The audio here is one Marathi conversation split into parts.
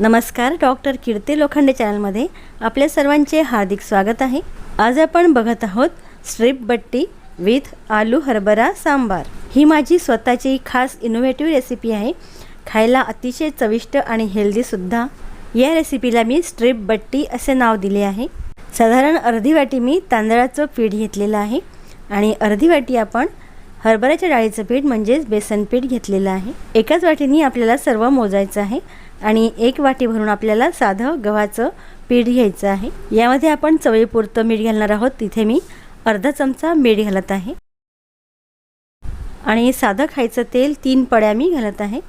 नमस्कार डॉक्टर कीर्ती लोखंडे चॅनलमध्ये आपल्या सर्वांचे हार्दिक स्वागत आहे. आज आपण बघत आहोत स्ट्रीप बट्टी विथ आलू हरभरा सांबार. ही माझी स्वतःची खास इनोव्हेटिव्ह रेसिपी आहे. खायला अतिशय चविष्ट आणि हेल्दीसुद्धा या रेसिपीला मी स्ट्रीप बट्टी असे नाव दिले आहे. साधारण अर्धी वाटी मी तांदळाचं पीठ घेतलेलं आहे आणि अर्धी वाटी आपण हरभऱ्याच्या डाळीचं पीठ म्हणजेच बेसन पीठ घेतलेलं आहे. एकाच वाटीने आपल्याला सर्व मोजायचं आहे. आणि एक वाटी भरून आपल्याला साधं गव्हाचं पीठ घ्यायचं आहे. यामध्ये आपण चवळीपुरतं मीठ घालणार आहोत. तिथे मी अर्धा चमचा मीठ घालत आहे. आणि साधं खायचं तेल तीन पड्या मी घालत आहे.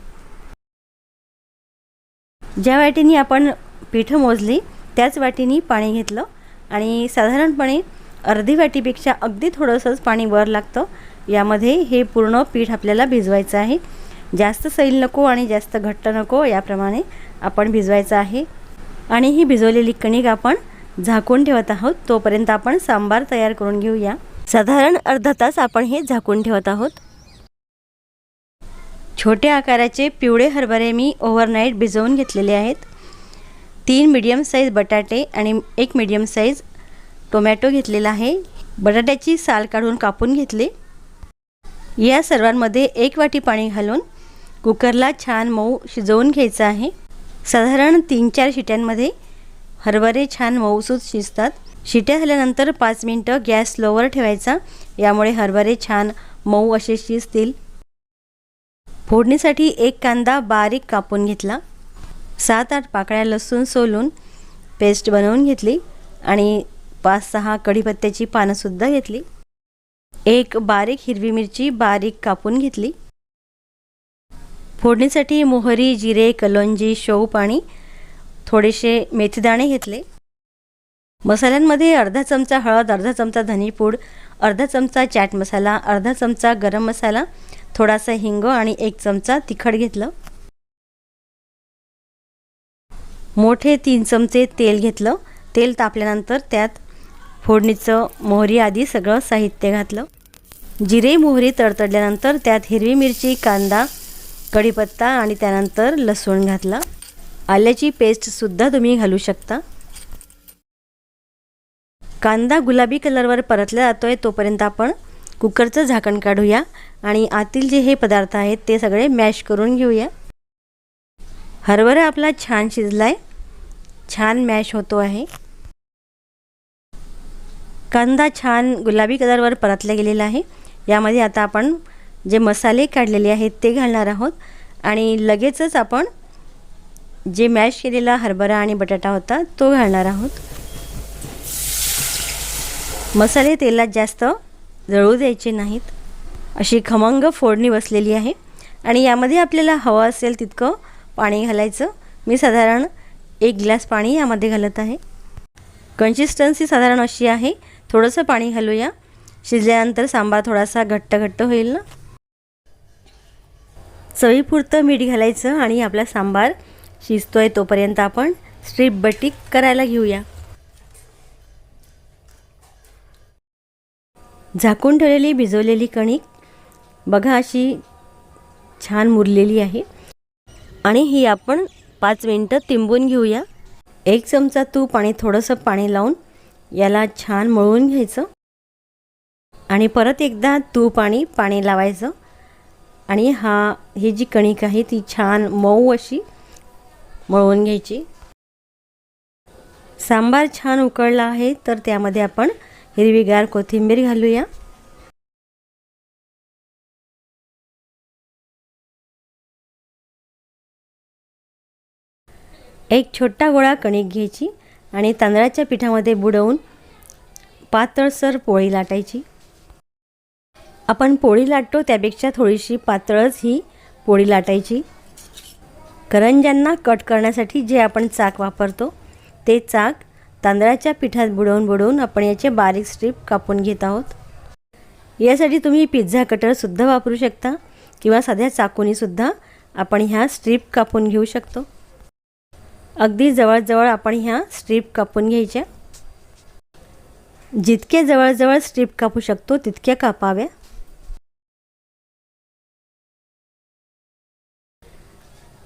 ज्या वाटीने आपण पिठं मोजली त्याच वाटीने पाणी घेतलं. आणि साधारणपणे अर्धी वाटीपेक्षा अगदी थोडंसंच पाणी वर लागतं. यामध्ये हे पूर्ण पीठ आपल्याला भिजवायचं आहे. जास्त सैल नको आणि जास्त घट्ट नको याप्रमाणे आपण भिजवायचं आहे. आणि ही भिजवलेली कणिक आपण झाकून ठेवत आहोत. तोपर्यंत आपण सांबार तयार करून घेऊया. साधारण अर्धा तास आपण हे झाकून ठेवत आहोत. छोट्या आकाराचे पिवळे हरभरे मी ओव्हरनाईट भिजवून घेतलेले आहेत. तीन मीडियम साईज बटाटे आणि एक मीडियम साईज टोमॅटो घेतलेला आहे. बटाट्याची साल काढून कापून घेतले. या सर्वांमध्ये एक वाटी पाणी घालून कुकरला छान मऊ शिजवून घ्यायचं आहे. साधारण तीन चार शिट्यांमध्ये हरभरे छान मऊसूत शिजतात. शिट्या झाल्यानंतर पाच मिनटं गॅस स्लोवर ठेवायचा. यामुळे हरभरे छान मऊ असे शिजतील. फोडणीसाठी एक कांदा बारीक कापून घेतला. सात आठ पाकळ्या लसूण सोलून पेस्ट बनवून घेतली आणि पाच सहा कढीपत्त्याची पानंसुद्धा घेतली. एक बारीक हिरवी मिरची बारीक कापून घेतली. फोडणीसाठी मोहरी जिरे कलोंजी शेव आणि थोडेसे मेथीदाणे घेतले. मसाल्यांमध्ये अर्धा चमचा हळद अर्धा चमचा धनीपूड अर्धा चमचा चाट मसाला अर्धा चमचा गरम मसाला थोडासा हिंग आणि एक चमचा तिखट घेतलं. मोठे तीन चमचे तेल घेतलं. तेल तापल्यानंतर त्यात फोडणीचं मोहरी आधी सगळं साहित्य घातलं. जिरे मोहरी तडतडल्यानंतर त्यात हिरवी मिरची कांदा कढीपत्ता आणि त्यानंतर लसूण घातला. आल्याची पेस्टसुद्धा तुम्ही घालू शकता. कांदा गुलाबी कलरवर परतला जातो आहे तोपर्यंत आपण कुकरचं झाकण काढूया आणि आतील जे हे पदार्थ आहेत ते सगळे मॅश करून घेऊया. हरभरा आपला छान शिजलाय. छान मॅश होतो आहे. कांदा छान गुलाबी कलरवर परतला गेलेला आहे. यामध्ये आता आपण जे मसाले काढलेले आहेत ते घालणार आहोत. आणि लगेचच आपण जे मॅश केलेला हरभरा आणि बटाटा होता तो घालणार आहोत. मसाले तेलात जास्त जळू द्यायचे नाहीत. अशी खमंग फोडणी बसलेली आहे. आणि यामध्ये आपल्याला हवं असेल तितकं पाणी घालायचं. मी साधारण एक ग्लास पाणी यामध्ये घालत आहे. कन्सिस्टन्सी साधारण अशी आहे. थोडंसं पाणी घालूया. शिजल्यानंतर सांबार थोडासा घट्ट घट्ट होईल ना? चवीपुरतं मीठ घालायचं आणि आपला सांबार शिजतो आहे तोपर्यंत आपण स्ट्रीप बटीक करायला घेऊया. झाकून ठेवलेली भिजवलेली कणिक बघा अशी छान मुरलेली आहे. आणि ही आपण पाच मिनटं तिंबून घेऊया. एक चमचा तूप आणि थोडंसं पाणी लावून याला छान मळून घ्यायचं. आणि परत एकदा तूप आणि पाणी लावायचं. आणि हा ही जी कणिक आहे ती छान मऊ अशी मळवून घ्यायची. सांबार छान उकळला आहे तर त्यामध्ये आपण हिरवीगार कोथिंबीर घालूया. एक छोटा गोळा कणिक घ्यायची आणि तांदळाच्या पिठामध्ये बुडवून पातळसर पोळी लाटायची. आपण पोळी लाटतो त्यापेक्षा थोडीशी पातळच ही पोळी लाटायची. करंज्यांना कट करण्यासाठी जे आपण चाक वापरतो ते चाक तांदळाच्या पिठात बुडवून बुडवून आपण याचे बारीक स्ट्रीप कापून घेत आहोत. यासाठी तुम्ही पिझ्झा कटरसुद्धा वापरू शकता किंवा साध्या चाकूनीसुद्धा आपण ह्या स्ट्रीप कापून घेऊ शकतो. अगदी जवळजवळ आपण ह्या स्ट्रीप कापून घ्यायच्या. जितके जवळजवळ स्ट्रीप कापू शकतो तितक्या कापाव्या.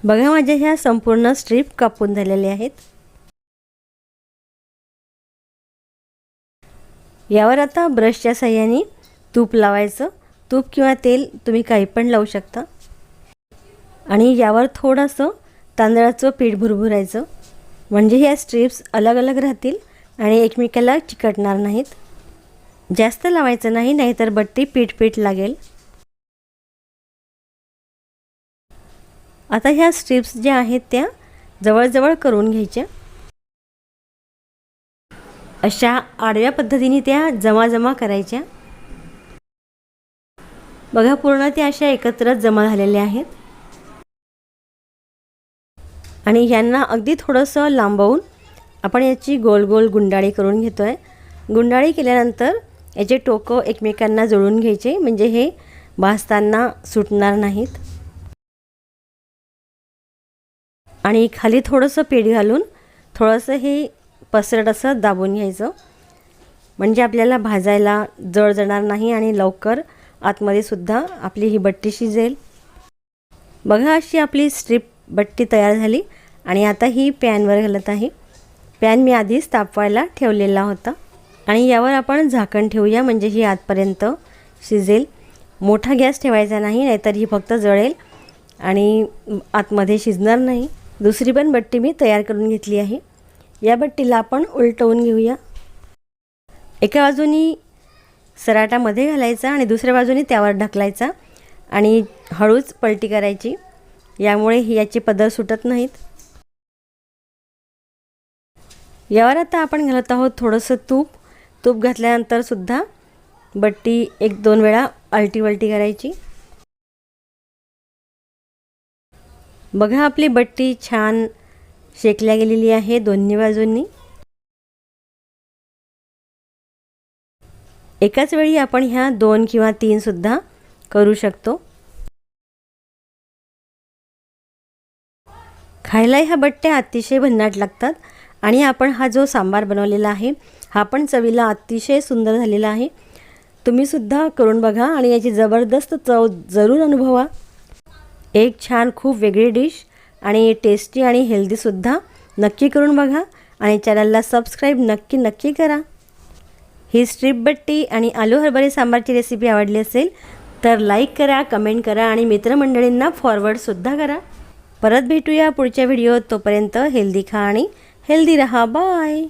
बघा माझ्या ह्या संपूर्ण स्ट्रीप कापून झालेल्या आहेत. यावर आता ब्रशच्या साह्याने तूप लावायचं. तूप किंवा तेल तुम्ही काही पण लावू शकता. आणि यावर थोडंसं तांदळाचं पीठ भुरभुरायचं. म्हणजे ह्या स्ट्रिप्स अलग अलग राहतील आणि एकमेकाला चिकटणार नाहीत. जास्त लावायचं नाही नाहीतर बट्टी पीठ पीठ लागेल. आता ह्या स्ट्रिप्स ज्या आहेत त्या जवळजवळ करून घ्यायच्या. अशा आडव्या पद्धतीने त्या जमा जमा करायच्या. बघा पूर्ण त्या अशा एकत्रच जमा झालेल्या आहेत. आणि यांना अगदी थोडंसं लांबवून आपण याची गोल गोल गुंडाळी करून घेतो आहे गुंडाळी केल्यानंतर याचे टोकं एकमेकांना जोडून घ्यायचे म्हणजे हे भाजताना सुटणार नाहीत. आणि खाली थोडंसं पीठ घालून थोडंसं हे पसरट असं दाबून घ्यायचं. म्हणजे आपल्याला भाजायला जळ जाणार नाही आणि लवकर आतमध्ये सुद्धा आपली ही बट्टी शिजेल. बघा अशी आपली स्ट्रीप बट्टी तयार झाली आणि आता ही पॅनवर घालत आहे. पॅन मी आधीच तापवायला ठेवलेला होता. आणि यावर आपण झाकण ठेवूया म्हणजे ही आतपर्यंत शिजेल. मोठा गॅस ठेवायचा नाही नाहीतर ही फक्त जळेल आणि आतमध्ये शिजणार नाही. दुसरी पण बट्टी मी तयार करून घेतली आहे. या बट्टीला आपण उलटवून घेऊया. एका बाजूनी सराटामध्ये घालायचा आणि दुसऱ्या बाजूने त्यावर ढकलायचा आणि हळूच पलटी करायची. यामुळे ही याची पदर सुटत नाहीत. यावर आता आपण घालत आहोत थोडंसं तूप. तूप घातल्यानंतरसुद्धा बट्टी एक दोन वेळा अलटी वलटी करायची. बघा आपली बट्टी छान शेकल्या गेलेली आहे दोन्ही बाजूंनी. एकाच वेळी आपण ह्या दोन किंवा तीन सुद्धा करू शकतो. खायला ह्या बट्ट्या अतिशय भन्नाट लागतात आणि आपण हा जो सांबार बनवलेला आहे हा पण चवीला अतिशय सुंदर झालेला आहे. तुम्हीसुद्धा करून बघा आणि याची जबरदस्त चव जरूर अनुभवा. एक छान खूप वेगळी डिश आणि टेस्टी आणि हेल्दीसुद्धा नक्की करून बघा आणि चॅनलला सबस्क्राईब नक्की नक्की करा. ही स्ट्रीप बट्टी आणि आलू हरभरे सांबारची रेसिपी आवडली असेल तर लाईक करा कमेंट करा आणि मित्रमंडळींना फॉरवर्डसुद्धा करा. परत भेटूया पुढच्या व्हिडिओत तोपर्यंत हेल्दी खा आणि हेल्दी रहा. बाय